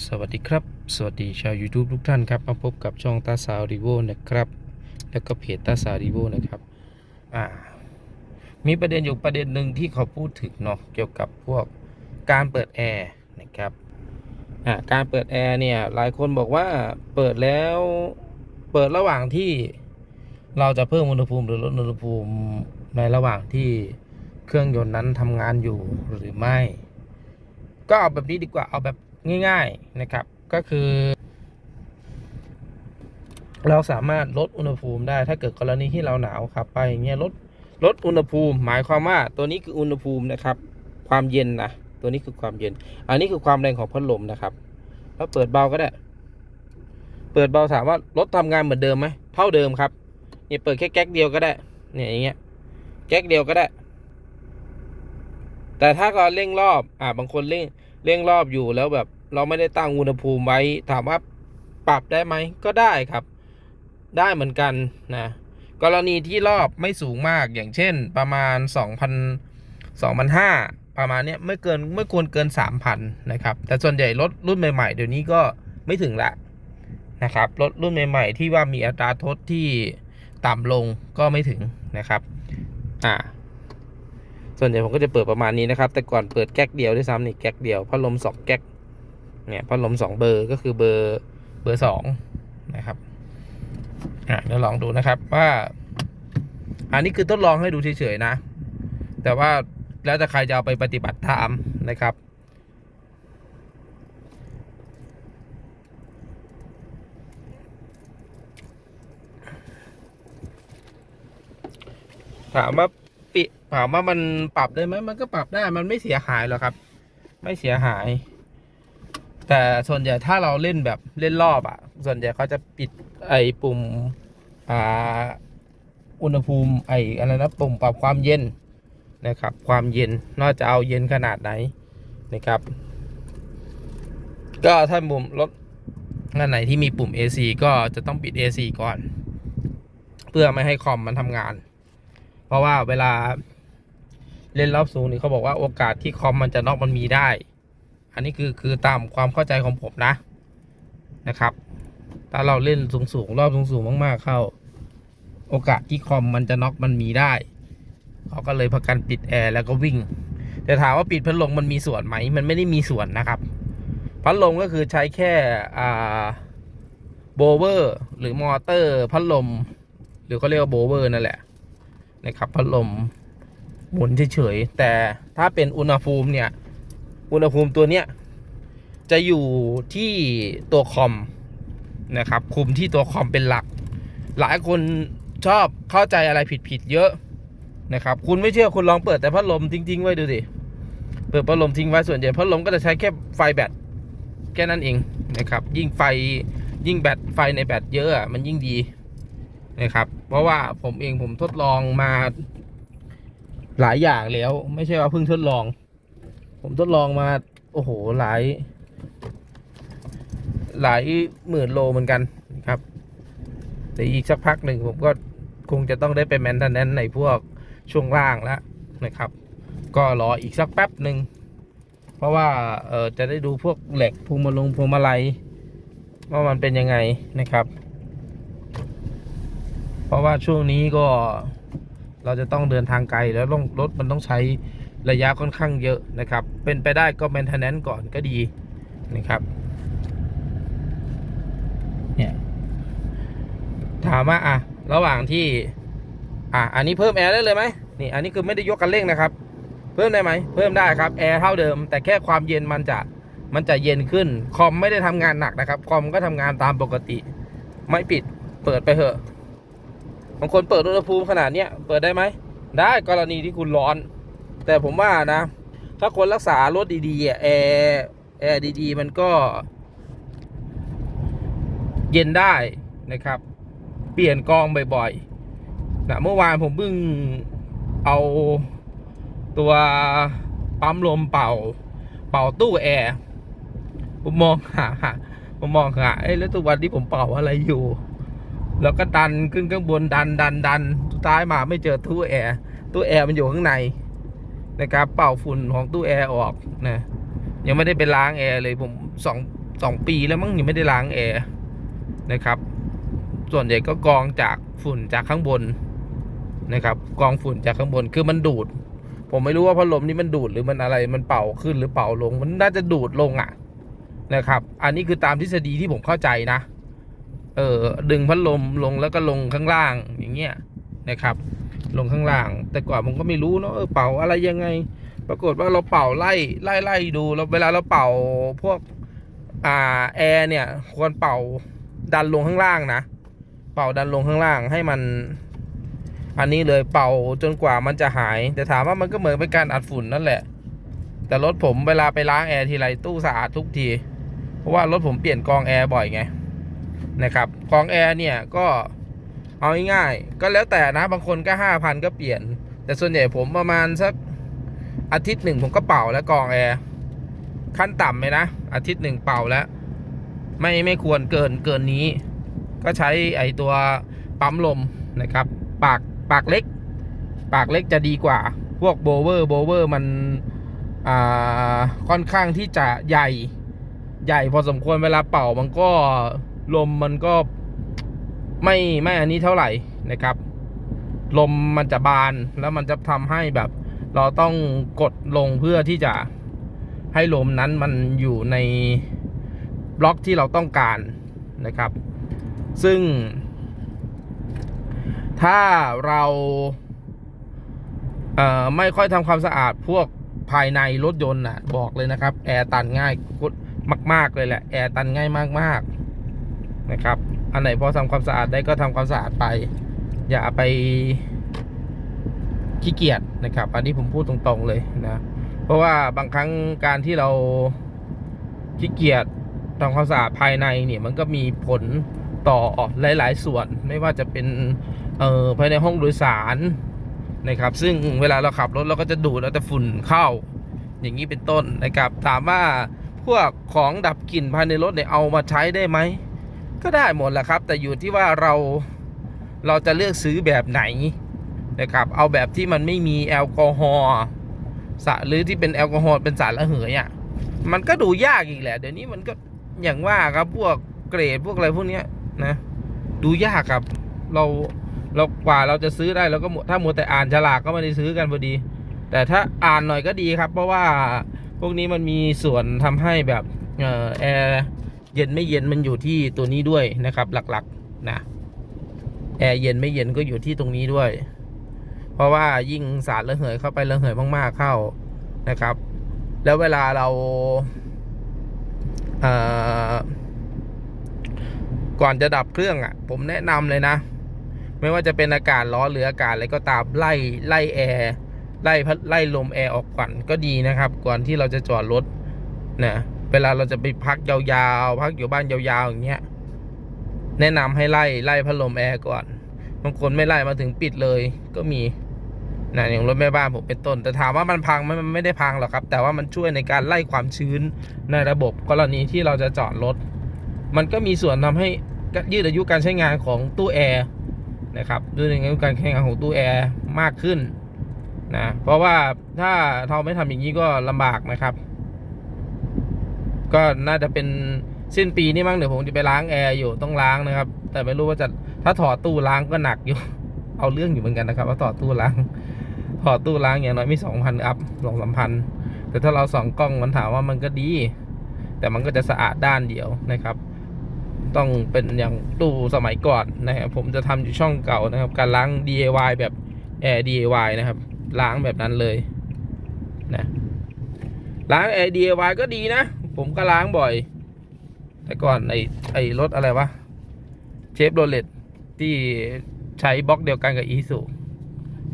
สวัสดีครับ สวัสดีชาว YouTube ทุกท่านครับ มาพบกับช่องตาสาวรีโวนะครับ แล้วก็เพจตาสาวรีโวนะครับ อ่า มีประเด็นอยู่ประเด็นหนึ่งที่เขาพูดถึงเนาะ เกี่ยวกับพวกการเปิดแอร์นะครับ อ่า การเปิดแอร์เนี่ย หลายคนบอกว่าเปิดแล้ว เปิดระหว่างที่เราจะเพิ่มอุณหภูมิหรือลดอุณหภูมิในระหว่างที่เครื่องยนต์นั้นทำงานอยู่หรือไม่ ก็เอาแบบนี้ดีกว่า เอาแบบ ง่ายๆนะครับ ก็คือ เราสามารถลดอุณหภูมิได้ ถ้าเกิดกรณีที่เราหนาวขับไปอย่างเงี้ยลดลดอุณหภูมิ หมายความว่าตัวนี้คืออุณหภูมินะครับ ความเย็นนะตัวนี้คือความเย็น อันนี้คือความแรงของพัดลมนะครับ แล้วเปิดเบาก็ได้ เปิดเบาถามว่ารถทำงานเหมือนเดิมไหมเท่าเดิมครับเนี่ยเปิดแค่แก๊กเดียวก็ได้ เนี่ยอย่างเงี้ยแก๊กเดียวก็ได้ แต่ถ้าเราเร่งรอบ อ่าบางคนเร่งเร่งรอบอยู่แล้วแบบ เราไม่ได้ตั้งอุณหภูมิไว้ ถามว่าปรับได้ไหมก็ได้ครับ ได้เหมือนกันนะกรณีที่รอบไม่สูงมากอย่างเช่น ประมาณ 2,000 2,500 ประมาณนี้ไม่เกินไม่ควรเกิน 3,000 นะครับ แต่ส่วนใหญ่รถรุ่นใหม่ ๆ เดี๋ยวนี้ก็ไม่ถึงละนะครับรถรุ่นใหม่ ๆ ที่ว่ามีอัตราทดที่ต่ำลงก็ไม่ถึงนะครับอ่าส่วนใหญ่ผมก็จะเปิดประมาณนี้นะครับ แต่ก่อนเปิดแก๊กเดียวด้วยซ้ำนี่แก๊กเดียวพัดลมสองแก๊ก เนี่ยพัดลมสองเบอร์ก็คือเบอร์เบอร์สองนะครับอะเดี๋ยวลองดูนะครับว่า อันนี้คือทดลองให้ดูเฉยๆนะ แต่ว่าแล้วแต่ใครจะเอาไปปฏิบัติตามนะครับถามว่าปิถามว่ามันปรับได้ไหมมันก็ปรับได้มันไม่เสียหายหรอกครับ ไม่เสียหาย แต่ส่วนใหญ่ถ้าเราเล่นแบบเล่นรอบอะ่ะ ส่วนใหญ่เขาจะปิดไอ้ปุ่มอ่าอุณหภูมิไอ้อะไรนะปุ่มปรับความเย็นนะครับ ความเย็นน่าจะเอาเย็นขนาดไหนนะครับ ก็ถ้ามุมรถอันไหนที่มีปุ่ม AC ก็จะต้องปิด AC ก่อน เพื่อไม่ให้คอมมันทำงาน เพราะว่าเวลาเล่นรอบสูงนี่เขาบอกว่าโอกาสที่คอมมันจะน็อกมันมีได้ อันนี้คือคือตามความเข้าใจของผมนะนะครับ ถ้าเราเล่นสูงสูงๆรอบสูงสูงๆมากๆเข้า โอกาสที่คอมมันจะน็อกมันมีได้เขาก็เลยพากันปิดแอร์แล้วก็วิ่ง แต่ถามว่าปิดพัดลมมันมีส่วนไหม มันไม่ได้มีส่วนนะครับ พัดลมก็คือใช้แค่อ่าโบเวอร์หรือมอเตอร์พัดลม หรือเขาเรียกว่าโบเวอร์นั่นแหละนะครับพัดลมหมุนเฉยๆแต่ถ้าเป็นอุณหภูมิเนี่ย อุณหภูมิตัวเนี้ยจะอยู่ที่ตัวคอมนะครับคุมที่ตัวคอมเป็นหลัก หลายคนชอบเข้าใจอะไรผิดๆเยอะนะครับ คุณไม่เชื่อคุณลองเปิดแต่พัดลมทิ้งๆไว้ดูสิเปิดพัดลมทิ้งไว้ส่วนใหญ่พัดลมก็จะใช้แค่ไฟแบตแค่นั้นเองนะครับ ยิ่งไฟยิ่งแบตไฟในแบตเยอะอะมันยิ่งดีนะครับ เพราะว่าผมเองผมทดลองมาหลายอย่างแล้ว ไม่ใช่ว่าเพิ่งทดลอง ผมทดลองมา โอ้โห หลาย หลายหมื่นโลเหมือนกันนะครับแต่อีกสักพักหนึ่งผมก็คงจะต้องได้ไปแมนเทนแนนในพวกช่วงล่างแล้วนะครับ ก็รออีกสักแป๊บหนึ่งเพราะว่าเออจะได้ดูพวกเหล็กพวงมาลงพวงมาลัยว่ามันเป็นยังไงนะครับ เพราะว่าช่วงนี้ก็เราจะต้องเดินทางไกลแล้วรถมันต้องใช้ ระยะค่อนข้างเยอะนะครับ เป็นไปได้ก็ maintenance ก่อนก็ดีนะครับเนี่ยถามว่าอะระหว่างที่ อะอันนี้เพิ่มแอร์ได้เลยไหมนี่อันนี้คือไม่ได้ยกกันเร่งนะครับ เพิ่มได้ไหมเพิ่มได้ครับแอร์เท่าเดิม แต่แค่ความเย็นมันจะมันจะเย็นขึ้น คอมไม่ได้ทำงานหนักนะครับ คอมก็ทำงานตามปกติ ไม่ปิด เปิดไปเถอะบางคนเปิดอุณหภูมิขนาดเนี้ยเปิดได้ไหมได้กรณีที่คุณร้อน แต่ผมว่านะ ถ้าคนรักษารถดีๆแอร์แอร์ดีๆ มันก็ เย็นได้นะครับ เปลี่ยนกองบ่อยๆนะเมื่อวานผมเพิ่งเอาตัวปั๊มลมเป่า เป่าตู้แอร์ผมมองหาผมมองหาเอ้แล้วตัววันที่ผมเป่าอะไรอยู่ แล้วก็ดันขึ้นข้างบนดันดันดันสุดท้ายมาไม่เจอตู้แอร์ตู้แอร์มันอยู่ข้างใน นะครับเป่าฝุ่นของตู้แอร์ออกนะยังไม่ได้ไปล้างแอร์เลยผมสองสองปีแล้วมั้งยังไม่ได้ล้างแอร์นะครับ ส่วนใหญ่ก็กรองจากฝุ่นจากข้างบนนะครับกรองฝุ่นจากข้างบนคือมันดูด ผมไม่รู้ว่าพัดลมนี่มันดูดหรือมันอะไรมันเป่าขึ้นหรือเป่าลง มันน่าจะดูดลงอะนะครับ อันนี้คือตามทฤษฎีที่ผมเข้าใจนะ เออดึงพัดลมลงแล้วก็ลงข้างล่างอย่างเงี้ยนะครับ ลงข้างล่าง แต่ก่อนผมก็ไม่รู้เนาะเป่าอะไรยังไง ปรากฏว่าเราเป่าไล่ไล่ไล่ดูแล้วเวลาเราเป่าพวกอ่าแอร์เนี่ยควรเป่าดันลงข้างล่างนะเป่าดันลงข้างล่างให้มัน อันนี้เลยเป่าจนกว่ามันจะหาย แต่ถามว่ามันก็เหมือนเป็นการอัดฝุ่นนั่นแหละ แต่รถผมเวลาไปล้างแอร์ทีไรตู้สะอาดทุกที เพราะว่ารถผมเปลี่ยนกองแอร์บ่อยไงนะครับกองแอร์เนี่ยก็ เอาง่ายๆก็แล้วแต่นะบางคนก็ห้าพันก็เปลี่ยน แต่ส่วนใหญ่ผมประมาณสักอาทิตย์หนึ่งผมก็เป่าแล้วกองแอร์ขั้นต่ำเลยนะ อาทิตย์หนึ่งเป่าแล้ว ไม่ไม่ควรเกินเกินนี้ ก็ใช้ไอตัวปั๊มลมนะครับ ปากปากเล็ก ปากเล็กจะดีกว่า พวกโบเวอร์โบเวอร์มันอ่าค่อนข้างที่จะใหญ่ใหญ่พอสมควรเวลาเป่ามันก็ลมมันก็ ไม่ไม่อันนี้เท่าไหร่นะครับ ลมมันจะบานแล้วมันจะทำให้แบบ เราต้องกดลงเพื่อที่จะให้ลมนั้นมันอยู่ในบล็อกที่เราต้องการนะครับ ซึ่ง ถ้าเราเอ่อไม่ค่อยทำความสะอาดพวกภายในรถยนต์น่ะบอกเลยนะครับ แอร์ตันง่ายมาก ๆ เลยแหละ แอร์ตันง่ายมาก ๆ นะครับ อันไหนพอทำความสะอาดได้ก็ทำความสะอาดไป อย่าไปขี้เกียจนะครับ อันนี้ผมพูดตรงๆเลยนะ เพราะว่าบางครั้งการที่เราขี้เกียจทำความสะอาดภายในเนี่ยมันก็มีผลต่อหลาย ๆ ส่วนไม่ว่าจะเป็นเอ่อภายในห้องโดยสารนะครับ ซึ่งเวลาเราขับรถเราก็จะดูดแล้วแต่ฝุ่นเข้า อย่างนี้เป็นต้นนะครับถามว่าพวกของดับกลิ่นภายในรถเนี่ยเอามาใช้ได้ไหม ก็ได้หมดแหละครับ แต่อยู่ที่ว่าเราเราจะเลือกซื้อแบบไหนนะครับ เอาแบบที่มันไม่มีแอลกอฮอล์สะหรือที่เป็นแอลกอฮอล์เป็นสารระเหยอะมันก็ดูยากอีกแหละ เดี๋ยวนี้มันก็อย่างว่าครับพวกเกรดพวกอะไรพวกเนี้ยนะดูยากครับ เราเรากว่าเราจะซื้อได้เราก็ถ้ามัวแต่อ่านฉลากก็ไม่ได้ซื้อกันพอดี แต่ถ้าอ่านหน่อยก็ดีครับ เพราะว่าพวกนี้มันมีส่วนทำให้แบบเอ่อแอร์ เย็นไม่เย็นมันอยู่ที่ตัวนี้ด้วยนะครับ หลักๆนะแอร์เย็นไม่เย็นก็อยู่ที่ตรงนี้ด้วย เพราะว่ายิ่งสารระเหยเข้าไประเหยมากๆเข้านะครับ แล้วเวลาเราเอ่อก่อนจะดับเครื่องอะ ผมแนะนำเลยนะ ไม่ว่าจะเป็นอากาศร้อนหรืออากาศอะไรก็ตามไล่ไล่แอร์ไล่พัดไล่ลมแอร์ออกก่อนก็ดีนะครับ ก่อนที่เราจะจอดรถนะ เวลาเราจะไปพักยาวๆ พักอยู่บ้านยาวๆอย่างเงี้ย แนะนำให้ไล่ไล่พัดลมแอร์ก่อน บางคนไม่ไล่มาถึงปิดเลยก็มีนะอย่างรถแม่บ้านผมเป็นต้น แต่ถามว่ามันพังไหมมันไม่ได้พังหรอกครับ แต่ว่ามันช่วยในการไล่ความชื้นในระบบกรณีที่เราจะจอดรถ มันก็มีส่วนทำให้ยืดอายุการใช้งานของตู้แอร์นะครับด้วยในการใช้งานของตู้แอร์มากขึ้นนะเพราะว่าถ้าเราไม่ทำอย่างนี้ก็ลำบากนะครับ ก็น่าจะเป็นสิ้นปีนี้มั้งเดี๋ยวผมจะไปล้างแอร์อยู่ต้องล้างนะครับ แต่ไม่รู้ว่าจะถ้าถอดตู้ล้างก็หนักอยู่ เอาเรื่องอยู่เหมือนกันนะครับว่าถอดตู้ล้างถอดตู้ล้างอย่างน้อยมีสองพันอัพสองสามพันแต่ถ้าเราส่องกล้องมันถามว่ามันก็ดี แต่มันก็จะสะอาดด้านเดียวนะครับ ต้องเป็นอย่างตู้สมัยก่อนนะครับผมจะทำอยู่ช่องเก่านะครับ การล้าง DIY แบบแอร์ DIY นะครับ ล้างแบบนั้นเลยนะล้างแอร์ DIY ก็ดีนะ ผมก็ล้างบ่อย แต่ก่อนไอไอ้รถอะไรวะ เชฟโรเลตที่ใช้บล็อกเดียวกันกับอีซู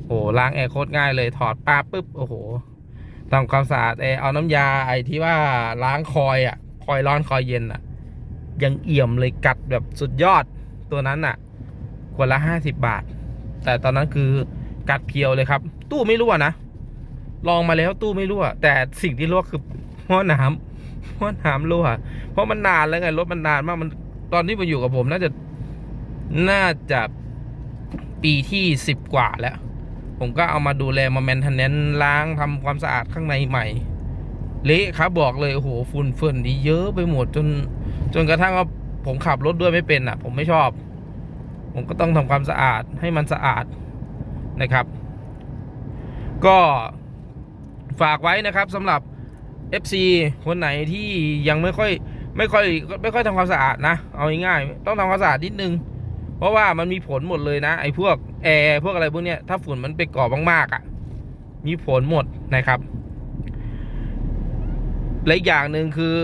โอ้ล้างแอร์โคตรง่ายเลยถอดป้าปุ๊บ โอ้โหทำความสะอาดแอร์เอาน้ำยาไอ้ที่ว่าล้างคอยอะ คอยร้อนคอยเย็นอะ ยังเอี่ยมเลยกัดแบบสุดยอดตัวนั้นน่ะขวดละห้าสิบบาท แต่ตอนนั้นคือกัดเพียวเลยครับ ตู้ไม่รั่วนะ ลองมาแล้วตู้ไม่รั่ว แต่สิ่งที่รั่วคือหม้อน้ำ หม้อน้ำรั่วเพราะมันนานแล้วไงรถมันนานมากมันตอนที่มาอยู่กับผม น่าจะน่าจะปีที่สิบกว่าแล้ว ผมก็เอามาดูแลมาแมนเทนเนนล้างทำความสะอาดข้างในใหม่ เละครับบอกเลยโอ้โหฝุ่นเฟิ่นดีเยอะไปหมดจน จนกระทั่งว่าผมขับรถด้วยไม่เป็นอะ ผมไม่ชอบ ผมก็ต้องทำความสะอาดให้มันสะอาดนะครับ ก็ฝากไว้นะครับสำหรับ FC คนไหนที่ยังไม่ค่อยไม่ค่อยไม่ค่อยทำความสะอาดนะ เอาง่ายๆต้องทำความสะอาดนิดนึง เพราะว่ามันมีผลหมดเลยนะ ไอ้พวกแอร์พวกอะไรพวกเนี้ยถ้าฝุ่นมันไปก่อมากๆอะ มีผลหมดนะครับและอีกอย่างหนึ่งคือ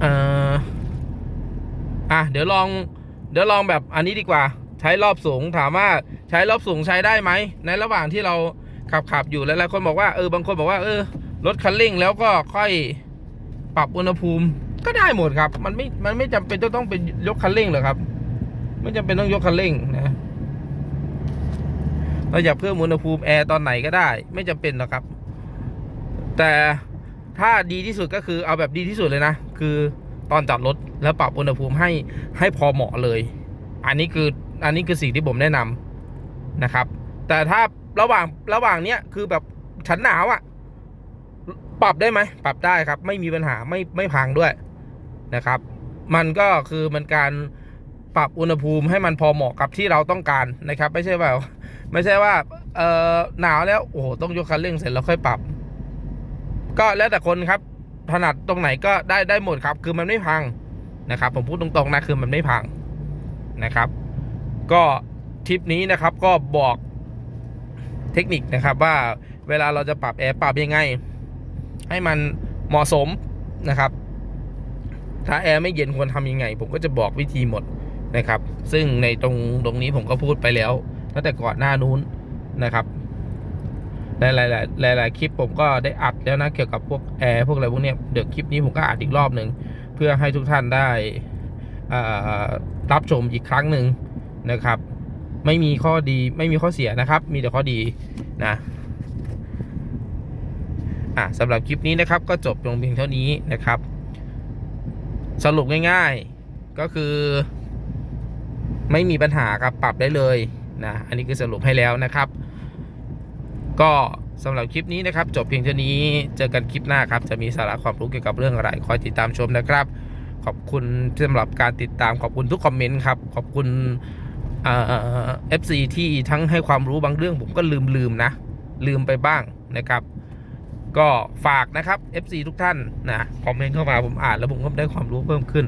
เอ่ออะเดี๋ยวลองเดี๋ยวลองแบบอันนี้ดีกว่า ใช้รอบสูงถามว่าใช้รอบสูงใช้ได้ไหมในระหว่างที่เราขับขับอยู่หลายๆคนบอกว่าเออบางคนบอกว่าเออ ลดคันเร่งแล้วก็ค่อยปรับอุณหภูมิก็ได้หมดครับ มันไม่ มันไม่จำเป็นจะต้องเป็นยกคันเร่งหรอกครับ ไม่จำเป็นต้องยกคันเร่งนะเราอยากเพิ่มอุณหภูมิแอร์ตอนไหนก็ได้ ไม่จำเป็นหรอกครับ แต่ถ้าดีที่สุดก็คือเอาแบบดีที่สุดเลยนะ คือตอนจอดรถแล้วปรับอุณหภูมิให้ให้พอเหมาะเลย อันนี้คืออันนี้คือสิ่งที่ผมแนะนำนะครับ แต่ถ้าระหว่างระหว่างเนี้ยคือแบบฉันหนาวอะ่ะ ปรับได้ไหมปรับได้ครับ ไม่มีปัญหาไม่ไม่พังด้วยนะครับ มันก็คือมันการปรับอุณหภูมิให้มันพอเหมาะกับที่เราต้องการนะครับ ไม่ใช่ว่าไม่ใช่ว่าเออหนาวแล้วโอ้โหต้องยกคันเร่งเสร็จแล้วค่อยปรับ ก็แล้วแต่คนครับถนัดตรงไหนก็ได้ได้หมดครับ คือมันไม่พังนะครับ ผมพูดตรงๆนะคือมันไม่พังนะครับ ก็ทริปนี้นะครับก็บอกเทคนิคนะครับว่าเวลาเราจะปรับแอร์ปรับยังไง ให้มันเหมาะสมนะครับ ถ้าแอร์ไม่เย็นควรทำยังไง ผมก็จะบอกวิธีหมดนะครับ ซึ่งในตรงตรงนี้ผมก็พูดไปแล้วตั้งแต่ก่อนหน้านู้นนะครับหลายหลายหลายหลายหลายคลิปผมก็ได้อัดแล้วนะเกี่ยวกับพวกแอร์พวกอะไรพวกเนี้ยเดี๋ยวคลิปนี้ผมก็อัดอีกรอบหนึ่งเพื่อให้ทุกท่านได้อ่ารับชมอีกครั้งหนึ่งนะครับ ไม่มีข้อดีไม่มีข้อเสียนะครับ มีแต่ข้อดีนะ อะสำหรับคลิปนี้นะครับ ก็จบลงเพียงเท่านี้นะครับ สรุปง่ายๆก็คือ ไม่มีปัญหาครับปรับได้เลยนะอันนี้คือสรุปให้แล้วนะครับ ก็สำหรับคลิปนี้นะครับ จบเพียงเท่านี้เจอกันคลิปหน้าครับ จะมีสาระความรู้เกี่ยวกับเรื่องอะไรคอยติดตามชมนะครับ ขอบคุณสำหรับการติดตามขอบคุณทุกคอมเมนต์ครับ ขอบคุณเอฟซีที่ทั้งให้ความรู้บางเรื่องผมก็ลืมลืมๆนะ ลืมไปบ้างนะครับ ก็ฝากนะครับ FC ทุกท่านนะคอมเมนต์เข้ามาผมอ่านแล้วผมก็ได้ความรู้เพิ่มขึ้น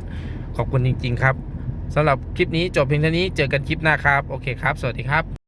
ขอบคุณจริง ๆ ครับสำหรับคลิปนี้จบเพียงเท่านี้เจอกันคลิปหน้าครับ โอเคครับ สวัสดีครับ